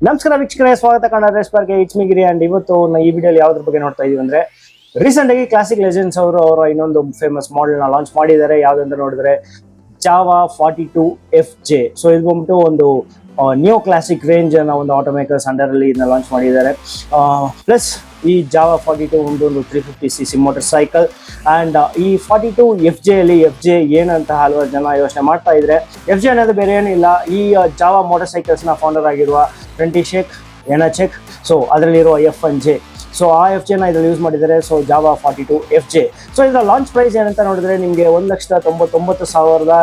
ನಮಸ್ಕಾರ ವೀಕ್ಷಕರೇ, ಸ್ವಾಗತ ಕನ್ನಡ ಸ್ಪರ್ಗೆ ಇಚ್ಮಿಗಿರಿ ಅಂಡ್ ಇವತ್ತು ಈ ವಿಡಿಯೋಲಿ ಯಾವ್ದ್ರ ಬಗ್ಗೆ ನೋಡ್ತಾ ಇದೀವಿ ಅಂದ್ರೆ ರೀಸೆಂಟ್ ಆಗಿ ಕ್ಲಾಸಿಕ್ ಲೆಜೆಂಡ್ಸ್ ಅವರು ಅವರ ಇನ್ನೊಂದು ಫೇಮಸ್ ಮಾಡೆಲ್ನ ಲಾಂಚ್ ಮಾಡಿದ್ದಾರೆ. ಯಾವ್ದಂದ್ರೆ ನೋಡಿದ್ರೆ Jawa forty two F J so ಇದು ಬಂದ್ಬಿಟ್ಟು ಒಂದು ನ್ಯೂ ಕ್ಲಾಸಿಕ್ ರೇಂಜ್ ಅನ್ನ ಒಂದು ಆಟೋಮೇಕರ್ಸ್ ಅಂಡರ್ ಅಲ್ಲಿ ಇದನ್ನ ಲಾಂಚ್ ಮಾಡಿದ್ದಾರೆ. ಪ್ಲಸ್ ಈ ಜಾವಾ ಫಾರ್ಟಿ ಟು ಒಂದು ಒಂದು three fifty C C motor cycle and ಈ ಫಾರ್ಟಿ ಟು ಎಫ್ ಜೆ ಅಲ್ಲಿ ಎಫ್ ಜೆ ಏನಂತ ಹಲವಾರು ಜನ ಯೋಚನೆ ಮಾಡ್ತಾ ಇದ್ರೆ ಎಫ್ ಜೆ ಅನ್ನೋದು ಬೇರೆ ಏನಿಲ್ಲ ಈ ಜಾವಾ ಮೋಟರ್ ಸೈಕಲ್ಸ್ನ ಫೌಂಡರ್ ಆಗಿರುವ ಟ್ವೆಂಟಿ ಶೇಕ್ ಎನ ಚೆಕ್ ಸೊ ಅದರಲ್ಲಿರುವ ಎಫ್ ಒನ್ ಜೆ ಸೊ ಆ ಎಫ್ ಜೆನ ಇದ್ರಲ್ಲಿ ಯೂಸ್ ಮಾಡಿದ್ದಾರೆ. So Jawa forty two F J so ಇದರ ಲಾಂಚ್ ಪ್ರೈಸ್ ಏನಂತ ನೋಡಿದ್ರೆ ನಿಮಗೆ ಒಂದು ಲಕ್ಷದ ತೊಂಬತ್ತೊಂಬತ್ತು ಸಾವಿರದ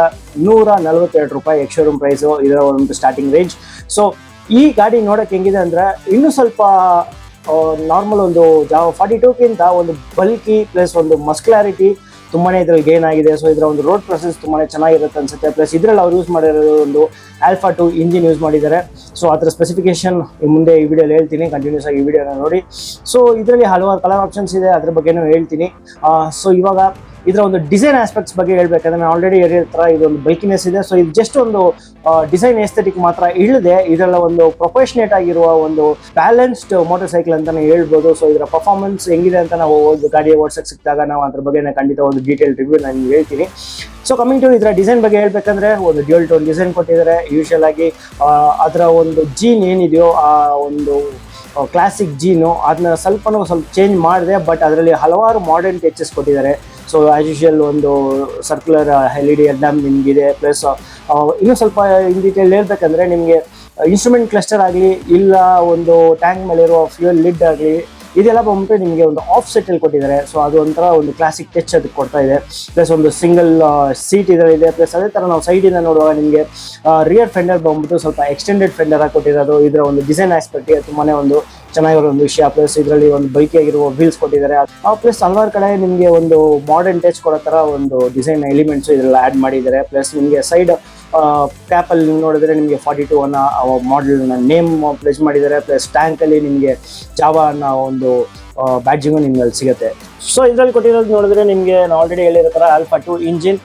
ನೂರ ನಲವತ್ತೆರಡು ರೂಪಾಯಿ ಎಕ್ಶೋರೂಮ್ ಪ್ರೈಸು ಇದರ ಒಂದು ಸ್ಟಾರ್ಟಿಂಗ್ ರೇಂಜ್ ಸೊ ಈ ಗಾಡಿ ನೋಡೋಕೆ ಹೆಂಗಿದೆ ಅಂದರೆ ಇನ್ನೂ ಸ್ವಲ್ಪ ನಾರ್ಮಲ್ ಒಂದು ಜಾವ ಫಾರ್ಟಿ ಟೂಕ್ಕಿಂತ ಒಂದು ಬಲ್ಕಿ ಪ್ಲಸ್ ಒಂದು ಮಸ್ಕ್ಲಾರಿಟಿ ತುಂಬಾನೇ ಇದ್ರಲ್ಲಿ ಗೇನ್ ಆಗಿದೆ. ಸೊ ಇದರ ಒಂದು ರೋಡ್ ಪ್ರೊಸೆಸ್ ತುಂಬಾನೇ ಚೆನ್ನಾಗಿರುತ್ತೆ ಅನ್ಸುತ್ತೆ. ಪ್ಲಸ್ ಇದರಲ್ಲಿ ಅವ್ರು ಯೂಸ್ ಮಾಡಿರೋದು ಒಂದು ಆಲ್ಫಾ ಟು ಇಂಜಿನ್ ಯೂಸ್ ಮಾಡಿದ್ದಾರೆ. ಸೊ ಅದರ ಸ್ಪೆಸಿಫಿಕೇಶನ್ ಮುಂದೆ ಈ ವಿಡಿಯೋಲಿ ಹೇಳ್ತೀನಿ. ಕಂಟಿನ್ಯೂಸ್ ಆಗಿ ಈ ವಿಡಿಯೋನ ನೋಡಿ. ಸೊ ಇದರಲ್ಲಿ ಹಲವಾರು ಕಲರ್ ಆಪ್ಷನ್ಸ್ ಇದೆ. ಅದ್ರ ಬಗ್ಗೆನೂ ಹೇಳ್ತೀನಿ. ಸೊ ಇವಾಗ ಇದರ ಒಂದು ಡಿಸೈನ್ ಆಸ್ಪೆಕ್ಟ್ಸ್ ಬಗ್ಗೆ ಹೇಳ್ಬೇಕಂದ್ರೆ ನಾನು ಆಲ್ರೆಡಿ ತರ ಥರ ಇದೊಂದು ಬೈಕಿನೆಸ್ ಇದೆ. ಸೊ ಇದು ಜಸ್ಟ್ ಒಂದು ಡಿಸೈನ್ ಎಸ್ಥೆಟಿಕ್ ಮಾತ್ರ ಇಳಿದೆ ಇದರ ಒಂದು ಪ್ರೊಫೆಷನೇಟ್ ಆಗಿರುವ ಒಂದು ಬ್ಯಾಲೆನ್ಸ್ಡ್ ಮೋಟರ್ ಸೈಕಲ್ ಅಂತಾನೆ ಹೇಳ್ಬೋದು. ಸೊ ಇದರ ಪರ್ಫಾರ್ಮೆನ್ಸ್ ಹೆಂಗಿದೆ ಅಂತ ನಾವು ಒಂದು ಗಾಡಿ ಓಡಿಸಕ್ಕೆ ಸಿಕ್ಕಿದಾಗ ನಾವು ಅದ್ರ ಬಗ್ಗೆ ಖಂಡಿತ ಒಂದು ಡೀಟೇಲ್ ರಿವ್ಯೂ ನಾನು ಹೇಳ್ತೀನಿ. ಸೊ ಕಮಿಂಗ್ ಟು ಇದರ ಡಿಸೈನ್ ಬಗ್ಗೆ ಹೇಳ್ಬೇಕಂದ್ರೆ ಒಂದು ಡ್ಯೂಲ್ ಟೋನ್ ಡಿಸೈನ್ ಕೊಟ್ಟಿದ್ದಾರೆ. ಯೂಶಲ್ ಆಗಿ ಅದರ ಒಂದು ಜೀನ್ ಏನಿದೆಯೋ ಆ ಒಂದು ಕ್ಲಾಸಿಕ್ ಜೀನು ಅದನ್ನ ಸ್ವಲ್ಪನೂ ಸ್ವಲ್ಪ ಚೇಂಜ್ ಮಾಡಿದೆ ಬಟ್ ಅದರಲ್ಲಿ ಹಲವಾರು ಮಾಡರ್ನ್ ಟೆಚಸ್ ಕೊಟ್ಟಿದ್ದಾರೆ. ಸೊ ಆಸ್ ಯೂಶುವಲ್ ಒಂದು ಸರ್ಕ್ಯುಲರ್ ಎಲ್ ಇ ಡಿ ಎಡ್ಡಮ್ ನಿಮಗಿದೆ. ಪ್ಲಸ್ ಇನ್ನೂ ಸ್ವಲ್ಪ ಇನ್ ಡೀಟೇಲ್ ಹೇಳ್ಬೇಕಂದ್ರೆ ನಿಮಗೆ ಇನ್ಸ್ಟ್ರೂಮೆಂಟ್ ಕ್ಲಸ್ಟರ್ ಆಗಲಿ, ಇಲ್ಲ ಒಂದು ಟ್ಯಾಂಕ್ ಮೇಲಿರುವ ಫ್ಯೂಯಲ್ ಲಿಡ್ ಆಗಲಿ, ಇದೆಲ್ಲ ಬಂದ್ಬಿಟ್ಟು ನಿಮಗೆ ಒಂದು ಆಫ್ ಸೆಟ್ಟಲ್ಲಿ ಕೊಟ್ಟಿದ್ದಾರೆ. ಸೊ ಅದು ಒಂಥರ ಒಂದು ಕ್ಲಾಸಿಕ್ ಟಚ್ ಅದಕ್ಕೆ ಕೊಡ್ತಾ ಇದೆ. ಪ್ಲಸ್ ಒಂದು ಸಿಂಗಲ್ ಸೀಟ್ ಇದರಲ್ಲಿದೆ ಪ್ಲಸ್ ಅದೇ ಥರ ನಾವು ಸೈಡಿಂದ ನೋಡುವಾಗ ನಿಮಗೆ ರಿಯರ್ ಫೆಂಡರ್ ಬಂದ್ಬಿಟ್ಟು ಸ್ವಲ್ಪ ಎಕ್ಸ್ಟೆಂಡೆಡ್ ಫೆಂಡರ್ ಆಗಿ ಕೊಟ್ಟಿರೋದು. ಇದರ ಒಂದು ಡಿಸೈನ್ ಆಸ್ಪೆಕ್ಟ್ ತುಂಬಾ ಒಂದು ಚೆನ್ನಾಗಿರೋ ಒಂದು ವಿಷಯ. ಪ್ಲಸ್ ಇದರಲ್ಲಿ ಒಂದು ಬೈಕ್ ಆಗಿರುವ ವೀಲ್ಸ್ ಕೊಟ್ಟಿದ್ದಾರೆ ಪ್ಲಸ್ ಹಲವಾರು ಕಡೆ ನಿಮಗೆ ಒಂದು ಮಾಡರ್ನ್ ಟಚ್ ಕೊಡೋ ಥರ ಒಂದು ಡಿಸೈನ್ ಎಲಿಮೆಂಟ್ಸ್ ಇದೆಲ್ಲ ಆ್ಯಡ್ ಮಾಡಿದ್ದಾರೆ. ಪ್ಲಸ್ ನಿಮಗೆ ಸೈಡ್ ಕ್ಯಾಪಲ್ಲಿ ನೀವು ನೋಡಿದ್ರೆ ನಿಮಗೆ ಫಾರ್ಟಿ ಟು ಅನ್ನೋ ಮಾಡೆಲ್ನ ನೇಮ್ ಪ್ಲೇಸ್ ಮಾಡಿದ್ದಾರೆ. ಪ್ಲಸ್ ಟ್ಯಾಂಕಲ್ಲಿ ನಿಮಗೆ ಜಾವ ಅನ್ನೋ ಒಂದು ಬ್ಯಾಡ್ಜಿಂಗು ನಿಮ್ಗೆ ಸಿಗುತ್ತೆ. ಸೊ ಇದರಲ್ಲಿ ಕೊಟ್ಟಿರೋದು ನೋಡಿದ್ರೆ ನಿಮಗೆ ನಾನು ಆಲ್ರೆಡಿ ಹೇಳಿರೋ ಥರ ಆಲ್ಫಾ ಟು ಇಂಜಿನ್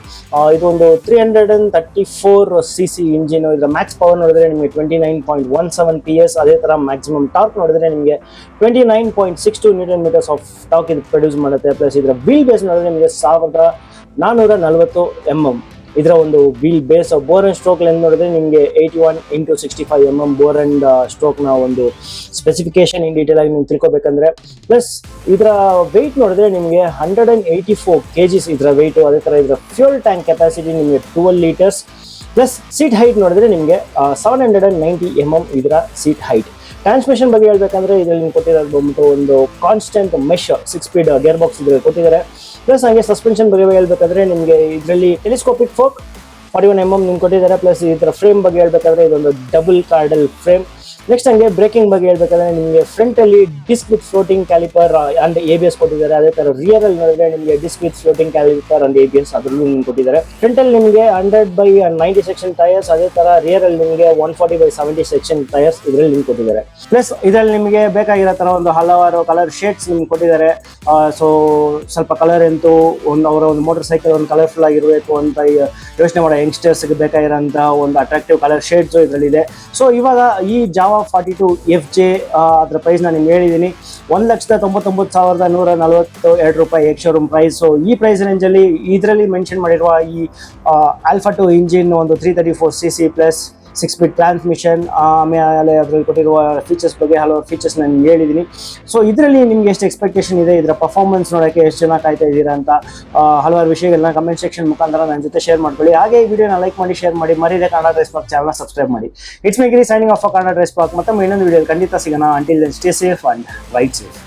ಇದು ಒಂದು three hundred and thirty four C C engine ಇದರ ಮ್ಯಾಕ್ಸ್ ಪವರ್ ನೋಡಿದ್ರೆ ನಿಮಗೆ twenty nine point one seven P S ಅದೇ ಥರ ಮ್ಯಾಕ್ಸಿಮಮ್ ಟಾರ್ಕ್ ನೋಡಿದ್ರೆ ನಿಮಗೆ twenty nine point six two newton meters of torque ಇದು ಪ್ರೊಡ್ಯೂಸ್ ಮಾಡುತ್ತೆ. ಪ್ಲಸ್ ಇದರ ವೀಲ್ ಬೇಸ್ ನೋಡಿದ್ರೆ ನಿಮಗೆ ಸಾವಿರದ ನಾನ್ನೂರ ನಲವತ್ತು ಎಂ ಎಂ ಇದರ ಒಂದು wheel base bore and stroke length ನೋಡಿದ್ರೆ ನಿಮಗೆ eighty one into sixty five M M bore and ಸ್ಟ್ರೋಕ್ನ ಒಂದು ಸ್ಪೆಸಿಫಿಕೇಶನ್ ಇನ್ ಡೀಟೇಲ್ ಆಗಿ ನೀವು ತಿಳ್ಕೊಬೇಕಂದ್ರೆ. ಪ್ಲಸ್ ಇದರ ವೆಯ್ಟ್ ನೋಡಿದ್ರೆ ನಿಮಗೆ hundred and eighty four K Gs ಇದರ ವೆಯ್ಟು ಅದೇ ಥರ ಇದರ ಫ್ಯೂಲ್ ಟ್ಯಾಂಕ್ ಕೆಪಾಸಿಟಿ ನಿಮಗೆ twelve litres plus seat height ನೋಡಿದ್ರೆ ನಿಮಗೆ seven hundred and ninety M M ಇದರ ಸೀಟ್ ಹೈಟ್ ಟ್ರಾನ್ಸ್ಮಿಷನ್ ಬಗ್ಗೆ ಹೇಳ್ಬೇಕಂದ್ರೆ ಇದರಲ್ಲಿ ನೀವು ಕೊಟ್ಟಿರೋದು ಬಂದ್ಬಿಟ್ಟು ಒಂದು constant mesh six speed gear box ಇದರಲ್ಲಿ ಕೊಟ್ಟಿದ್ದಾರೆ. ಪ್ಲಸ್ ಹಾಗೆ ಸಸ್ಪೆನ್ಷನ್ ಬಗ್ಗೆ ಹೇಳ್ಬೇಕಾದ್ರೆ ನಿಮಗೆ ಇದರಲ್ಲಿ telescopic fork forty one M M ನಿಮ್ಗೆ ಕೊಟ್ಟಿದ್ದಾರೆ. ಪ್ಲಸ್ ಈ ಥರ ಫ್ರೇಮ್ ಬಗ್ಗೆ ಹೇಳ್ಬೇಕಾದ್ರೆ ಇದೊಂದು ಡಬಲ್ ಕಾರ್ಡಲ್ ಫ್ರೇಮ್ ನೆಕ್ಸ್ಟ್ ಹಂಗೆ ಬ್ರೇಕಿಂಗ್ ಬಗ್ಗೆ ಹೇಳ್ಬೇಕಾದ್ರೆ ನಿಮಗೆ ಫ್ರಂಟ್ ಅಲ್ಲಿ disc with floating caliper and A B S ಕೊಟ್ಟಿದ್ದಾರೆ. ಅದೇ ತರ ರಿಯರ್ ಅಲ್ಲಿ ನೋಡಿದ್ರೆ ನಿಮಗೆ disc with floating caliper and A B S ಅದರಲ್ಲೂ ನಿಮ್ಗೆ ಕೊಟ್ಟಿದ್ದಾರೆ. ಫ್ರಂಟ್ ಅಲ್ಲಿ ನಿಮಗೆ hundred by ninety section tyres ಅದೇ ತರ ರಿಯರ್ ಅಲ್ಲಿ ನಿಮಗೆ one forty by seventy section tyres ಇದರಲ್ಲಿ ನಿಮ್ಗೆ ಕೊಟ್ಟಿದ್ದಾರೆ. ಪ್ಲಸ್ ಇದರಲ್ಲಿ ನಿಮಗೆ ಬೇಕಾಗಿರೋ ತರ ಒಂದು ಹಲವಾರು ಕಲರ್ ಶೇಡ್ಸ್ ನಿಮ್ಗೆ ಕೊಟ್ಟಿದ್ದಾರೆ. ಸೊ ಸ್ವಲ್ಪ ಕಲರ್ ಅಂತೂ ಒಂದು ಅವರ ಒಂದು ಮೋಟರ್ ಸೈಕಲ್ ಒಂದು ಕಲರ್ಫುಲ್ ಆಗಿರಬೇಕು ಅಂತ ಯೋಚನೆ ಮಾಡೋ ಯಂಗ್ಸ್ಟರ್ಸ್ಗೆ ಬೇಕಾಗಿರೋಂಥ ಒಂದು ಅಟ್ರಾಕ್ಟಿವ್ ಕಲರ್ ಶೇಡ್ಸು ಇದರಲ್ಲಿದೆ. ಸೊ ಇವಾಗ ಈ Jawa forty two F J ಅದರ ಪ್ರೈಸ್ ನಾನು ನಿಮ್ಗೆ ಹೇಳಿದ್ದೀನಿ ಒಂದು ಲಕ್ಷದ ತೊಂಬತ್ತೊಂಬತ್ತು ಸಾವಿರದ ನೂರ ನಲವತ್ತು ಎರಡು ರೂಪಾಯಿ ಎಕ್ ಶೋರೂಮ್ ಪ್ರೈಸ್ ಸೊ ಈ ಪ್ರೈಸ್ ರೇಂಜಲ್ಲಿ ಇದರಲ್ಲಿ ಮೆನ್ಷನ್ ಮಾಡಿರುವ ಈ ಆಲ್ಫಾ ಟು ಇಂಜಿನ್ ಒಂದು three thirty four C C plus six speed transmission ಆಮೇಲೆ ಅದರಲ್ಲಿ ಕೊಟ್ಟಿರುವ ಫೀಚರ್ಸ್ ಬಗ್ಗೆ ಹಲವಾರು ಫೀಚರ್ಸ್ ನಾನು ಹೇಳಿದ್ದೀನಿ ಸೊ ಇದರಲ್ಲಿ ನಿಮ್ಗೆ ಎಷ್ಟು ಎಕ್ಸ್ಪೆಕ್ಟೇಷನ್ ಇದೆ? ಇದರ ಪರ್ಫಾರ್ಮೆನ್ಸ್ ನೋಡೋಕ್ಕೆ ಎಷ್ಟು ಜನ ಕಾಯ್ತಾ ಇದ್ದೀರಾ ಅಂತ ಹಲವಾರು ವಿಷಯಗಳನ್ನ ಕಮೆಂಟ್ ಸೆಕ್ಷನ್ ಮುಖಾಂತರ ನನ್ನ ಜೊತೆ ಶೇರ್ ಮಾಡ್ಕೊಳ್ಳಿ. ಹಾಗೆ ಈ ವಿಡಿಯೋನ ಲೈಕ್ ಮಾಡಿ ಶೇರ್ ಮಾಡಿ ಮರಿದೆ ಕನ್ನಡ ಡ್ರೆಸ್ ಪಾಕ್ ಚಾನಲ್ನ ಸಬ್ಸ್ಕ್ರೈಬ್ ಮಾಡಿ. It's Megiri signing off Kannada dress pack ಮತ್ತೆ ಇನ್ನೊಂದು ವಿಡಿಯೋ ಖಂಡಿತ ಸಿಗೋಣ. Until stay safe and right safe